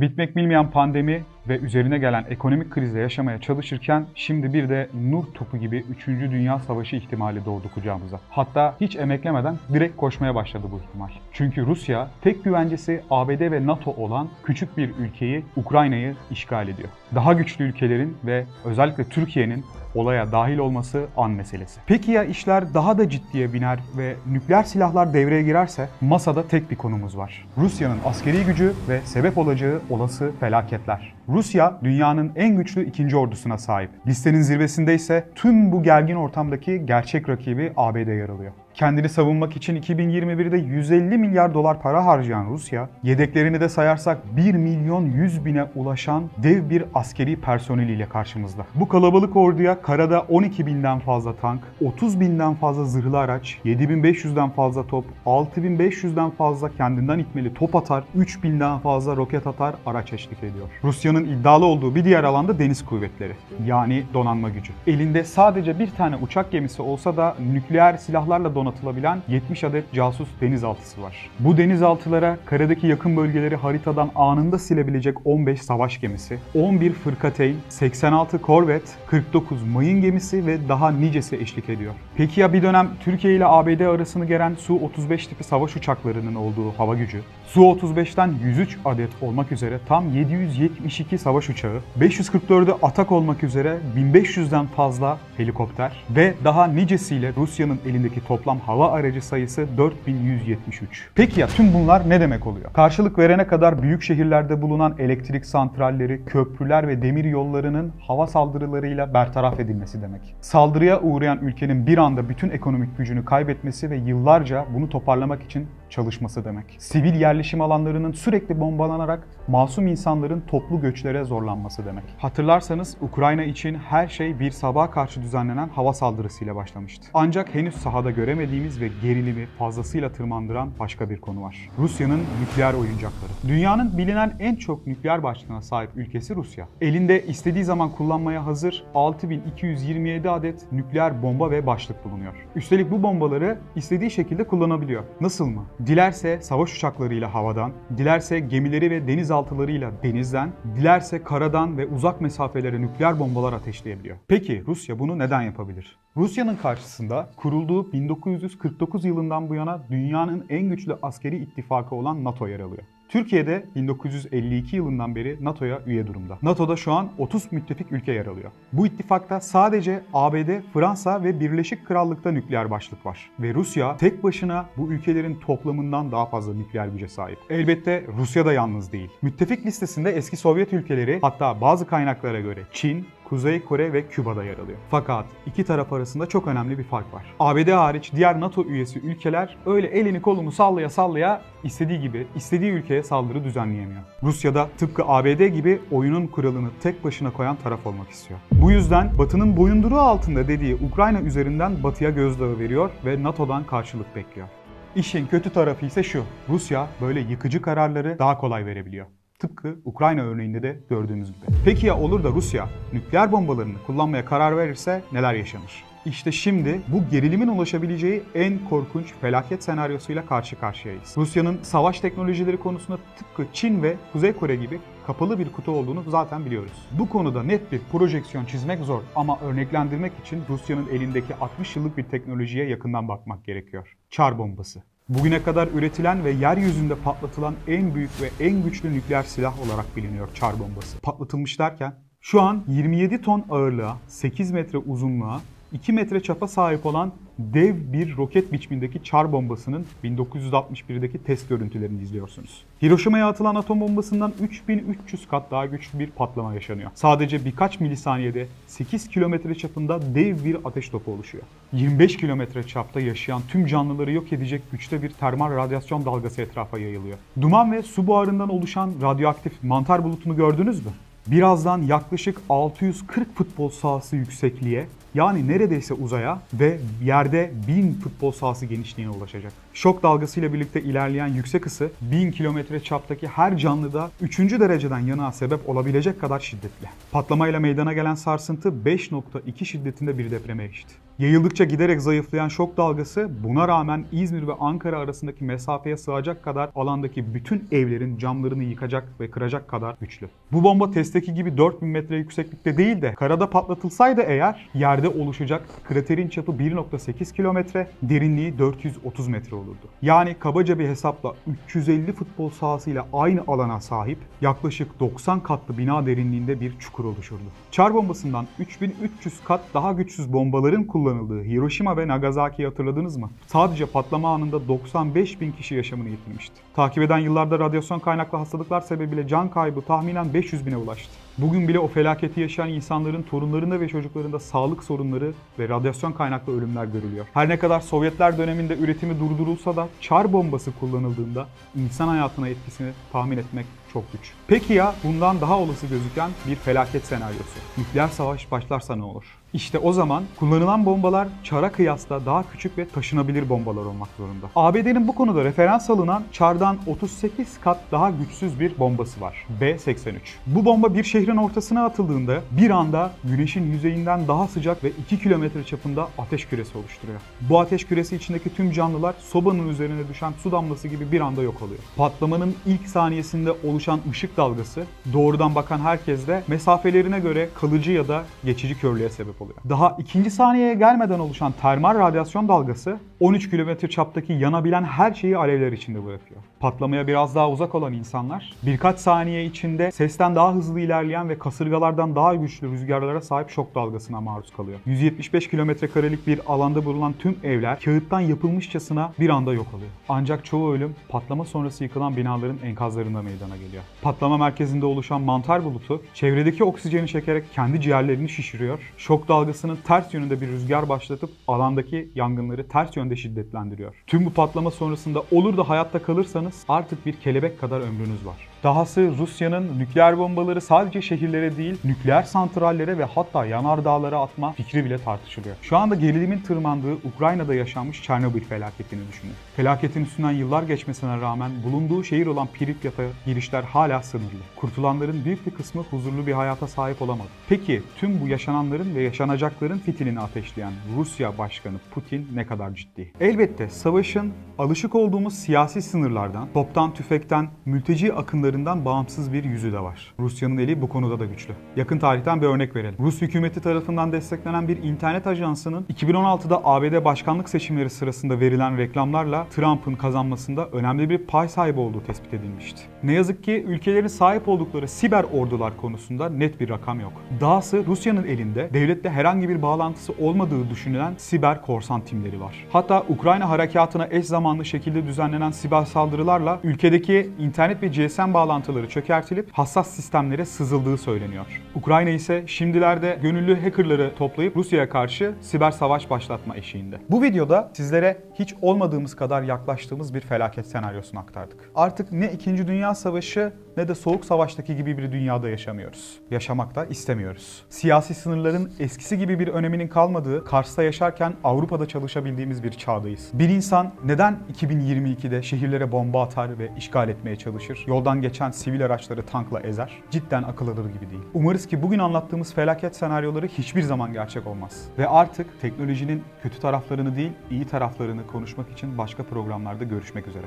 Bitmek bilmeyen pandemi ve üzerine gelen ekonomik krizle yaşamaya çalışırken şimdi bir de nur topu gibi 3. Dünya Savaşı ihtimali doğdu kucağımıza. Hatta hiç emeklemeden direkt koşmaya başladı bu ihtimal. Çünkü Rusya tek güvencesi ABD ve NATO olan küçük bir ülkeyi Ukrayna'yı işgal ediyor. Daha güçlü ülkelerin ve özellikle Türkiye'nin olaya dahil olması an meselesi. Peki ya işler daha da ciddiye biner ve nükleer silahlar devreye girerse masada tek bir konumuz var. Rusya'nın askeri gücü ve sebep olacağı olası felaketler. Rusya dünyanın en güçlü ikinci ordusuna sahip. Listenin zirvesinde ise tüm bu gergin ortamdaki gerçek rakibi ABD yer alıyor. Kendini savunmak için 2021'de 150 milyar dolar para harcayan Rusya, yedeklerini de sayarsak 1 milyon 100 bine ulaşan dev bir askeri personeliyle karşımızda. Bu kalabalık orduya karada 12 binden fazla tank, 30 binden fazla zırhlı araç, 7500'den fazla top, 6500'den fazla kendinden itmeli top atar, 3000'den fazla roket atar araç eşlik ediyor. Rusya'nın iddialı olduğu bir diğer alanda deniz kuvvetleri yani donanma gücü. Elinde sadece bir tane uçak gemisi olsa da nükleer silahlarla donatılabilen 70 adet casus denizaltısı var. Bu denizaltılara karadaki yakın bölgeleri haritadan anında silebilecek 15 savaş gemisi, 11 fırkateyn, 86 korvet, 49 mayın gemisi ve daha nicesi eşlik ediyor. Peki ya bir dönem Türkiye ile ABD arasını geren Su-35 tipi savaş uçaklarının olduğu hava gücü? Su-35'ten 103 adet olmak üzere tam 772 savaş uçağı, 544'ü atak olmak üzere 1500'den fazla helikopter ve daha nicesiyle Rusya'nın elindeki toplam hava aracı sayısı 4173. Peki ya tüm bunlar ne demek oluyor? Karşılık verene kadar büyük şehirlerde bulunan elektrik santralleri, köprüler ve demir yollarının hava saldırılarıyla bertaraf edilmesi demek. Saldırıya uğrayan ülkenin bir anda bütün ekonomik gücünü kaybetmesi ve yıllarca bunu toparlamak için çalışması demek. Sivil yerleşim alanlarının sürekli bombalanarak masum insanların toplu göçlere zorlanması demek. Hatırlarsanız Ukrayna için her şey bir sabaha karşı düzenlenen hava saldırısıyla başlamıştı. Ancak henüz sahada göremediğimiz ve gerilimi fazlasıyla tırmandıran başka bir konu var. Rusya'nın nükleer oyuncakları. Dünyanın bilinen en çok nükleer başlığına sahip ülkesi Rusya. Elinde istediği zaman kullanmaya hazır 6227 adet nükleer bomba ve başlık bulunuyor. Üstelik bu bombaları istediği şekilde kullanabiliyor. Nasıl mı? Dilerse savaş uçaklarıyla havadan, dilerse gemileri ve denizaltılarıyla denizden, dilerse karadan ve uzak mesafelere nükleer bombalar ateşleyebiliyor. Peki Rusya bunu neden yapabilir? Rusya'nın karşısında kurulduğu 1949 yılından bu yana dünyanın en güçlü askeri ittifakı olan NATO yer alıyor. Türkiye'de 1952 yılından beri NATO'ya üye durumda. NATO'da şu an 30 müttefik ülke yer alıyor. Bu ittifakta sadece ABD, Fransa ve Birleşik Krallık'ta nükleer başlık var. Ve Rusya tek başına bu ülkelerin toplamından daha fazla nükleer güce sahip. Elbette Rusya da yalnız değil. Müttefik listesinde eski Sovyet ülkeleri hatta bazı kaynaklara göre Çin, Kuzey Kore ve Küba'da yer alıyor. Fakat iki taraf arasında çok önemli bir fark var. ABD hariç diğer NATO üyesi ülkeler öyle elini kolunu sallaya sallaya istediği gibi istediği ülkeye saldırı düzenleyemiyor. Rusya da tıpkı ABD gibi oyunun kuralını tek başına koyan taraf olmak istiyor. Bu yüzden Batı'nın boyunduruğu altında dediği Ukrayna üzerinden Batı'ya gözdağı veriyor ve NATO'dan karşılık bekliyor. İşin kötü tarafı ise şu. Rusya böyle yıkıcı kararları daha kolay verebiliyor. Tıpkı Ukrayna örneğinde de gördüğümüz gibi. Peki ya olur da Rusya nükleer bombalarını kullanmaya karar verirse neler yaşanır? İşte şimdi bu gerilimin ulaşabileceği en korkunç felaket senaryosuyla karşı karşıyayız. Rusya'nın savaş teknolojileri konusunda tıpkı Çin ve Kuzey Kore gibi kapalı bir kutu olduğunu zaten biliyoruz. Bu konuda net bir projeksiyon çizmek zor ama örneklendirmek için Rusya'nın elindeki 60 yıllık bir teknolojiye yakından bakmak gerekiyor. Çar bombası. Bugüne kadar üretilen ve yeryüzünde patlatılan en büyük ve en güçlü nükleer silah olarak biliniyor çar bombası. Patlatılmış derken şu an 27 ton ağırlığa, 8 metre uzunluğa, 2 metre çapa sahip olan dev bir roket biçimindeki çar bombasının 1961'deki test görüntülerini izliyorsunuz. Hiroşima'ya atılan atom bombasından 3300 kat daha güçlü bir patlama yaşanıyor. Sadece birkaç milisaniyede 8 kilometre çapında dev bir ateş topu oluşuyor. 25 kilometre çapta yaşayan tüm canlıları yok edecek güçte bir termal radyasyon dalgası etrafa yayılıyor. Duman ve su buharından oluşan radyoaktif mantar bulutunu gördünüz mü? Birazdan yaklaşık 640 futbol sahası yüksekliğe yani neredeyse uzaya ve yerde 1000 futbol sahası genişliğine ulaşacak. Şok dalgasıyla birlikte ilerleyen yüksek ısı 1000 kilometre çaptaki her canlıda 3. dereceden yanığa sebep olabilecek kadar şiddetli. Patlamayla meydana gelen sarsıntı 5.2 şiddetinde bir depreme eşit. Yayıldıkça giderek zayıflayan şok dalgası buna rağmen İzmir ve Ankara arasındaki mesafeye sığacak kadar alandaki bütün evlerin camlarını yıkacak ve kıracak kadar güçlü. Bu bomba testteki gibi 4000 metre yükseklikte değil de karada patlatılsaydı eğer yerde oluşacak kraterin çapı 1.8 kilometre, derinliği 430 metre olurdu. Yani kabaca bir hesapla 350 futbol sahasıyla aynı alana sahip yaklaşık 90 katlı bina derinliğinde bir çukur oluşurdu. Çar bombasından 3300 kat daha güçsüz bombaların kullanıldığı Hiroşima ve Nagasaki'yi hatırladınız mı? Sadece patlama anında 95 bin kişi yaşamını yitirmişti. Takip eden yıllarda radyasyon kaynaklı hastalıklar sebebiyle can kaybı tahminen 500 bine ulaştı. Bugün bile o felaketi yaşayan insanların torunlarında ve çocuklarında sağlık sorunları ve radyasyon kaynaklı ölümler görülüyor. Her ne kadar Sovyetler döneminde üretimi durdurulsa da çar bombası kullanıldığında insan hayatına etkisini tahmin etmek çok güç. Peki ya bundan daha olası gözüken bir felaket senaryosu? Nükleer savaş başlarsa ne olur? İşte o zaman kullanılan bombalar çara kıyasla daha küçük ve taşınabilir bombalar olmak zorunda. ABD'nin bu konuda referans alınan çardan 38 kat daha güçsüz bir bombası var. B-83. Bu bomba bir şehrin ortasına atıldığında bir anda güneşin yüzeyinden daha sıcak ve 2 kilometre çapında ateş küresi oluşturuyor. Bu ateş küresi içindeki tüm canlılar sobanın üzerine düşen su damlası gibi bir anda yok oluyor. Patlamanın ilk saniyesinde oluşan ışık dalgası doğrudan bakan herkeste mesafelerine göre kalıcı ya da geçici körlüğe sebep oluyor. Daha ikinci saniyeye gelmeden oluşan termal radyasyon dalgası 13 kilometre çaptaki yanabilen her şeyi alevler içinde bırakıyor. Patlamaya biraz daha uzak olan insanlar birkaç saniye içinde sesten daha hızlı ilerleyen ve kasırgalardan daha güçlü rüzgarlara sahip şok dalgasına maruz kalıyor. 175 kilometre karelik bir alanda bulunan tüm evler kağıttan yapılmışçasına bir anda yok oluyor. Ancak çoğu ölüm patlama sonrası yıkılan binaların enkazlarında meydana geliyor. Patlama merkezinde oluşan mantar bulutu çevredeki oksijeni çekerek kendi ciğerlerini şişiriyor. Şok dalgasının ters yönünde bir rüzgar başlatıp alandaki yangınları ters yönde şiddetlendiriyor. Tüm bu patlama sonrasında olur da hayatta kalırsanız artık bir kelebek kadar ömrünüz var. Dahası Rusya'nın nükleer bombaları sadece şehirlere değil, nükleer santrallere ve hatta yanardağlara atma fikri bile tartışılıyor. Şu anda gerilimin tırmandığı Ukrayna'da yaşanmış Çernobil felaketini düşünün. Felaketin üstünden yıllar geçmesine rağmen bulunduğu şehir olan Pripyat'a girişler hala sınırlı. Kurtulanların büyük bir kısmı huzurlu bir hayata sahip olamadı. Peki tüm bu yaşananların ve yaşanacakların fitilini ateşleyen Rusya Başkanı Putin ne kadar ciddi? Elbette savaşın alışık olduğumuz siyasi sınırlardan, toptan tüfekten, mülteci akınlarından bağımsız bir yüzü de var. Rusya'nın eli bu konuda da güçlü. Yakın tarihten bir örnek verelim. Rus hükümeti tarafından desteklenen bir internet ajansının 2016'da ABD başkanlık seçimleri sırasında verilen reklamlarla Trump'ın kazanmasında önemli bir pay sahibi olduğu tespit edilmişti. Ne yazık ki ülkelerin sahip oldukları siber ordular konusunda net bir rakam yok. Dahası Rusya'nın elinde devletle herhangi bir bağlantısı olmadığı düşünülen siber korsan timleri var. Hatta Ukrayna harekatına eş zamanlı şekilde düzenlenen siber saldırılarla ülkedeki internet ve GSM bağlantıları çökertilip hassas sistemlere sızıldığı söyleniyor. Ukrayna ise şimdilerde gönüllü hackerları toplayıp Rusya'ya karşı siber savaş başlatma eşiğinde. Bu videoda sizlere hiç olmadığımız kadar yaklaştığımız bir felaket senaryosunu aktardık. Artık ne 2. Dünya Savaşı ne de Soğuk Savaş'taki gibi bir dünyada yaşamıyoruz. Yaşamak da istemiyoruz. Siyasi sınırların eskisi gibi bir öneminin kalmadığı, Kars'ta yaşarken Avrupa'da çalışabildiğimiz bir çağdayız. Bir insan neden 2022'de şehirlere bomba atar ve işgal etmeye çalışır? Yoldan geçen sivil araçları tankla ezer? Cidden akıl alır gibi değil. Umarız ki bugün anlattığımız felaket senaryoları hiçbir zaman gerçek olmaz. Ve artık teknolojinin kötü taraflarını değil, iyi taraflarını konuşmak için başka programlarda görüşmek üzere.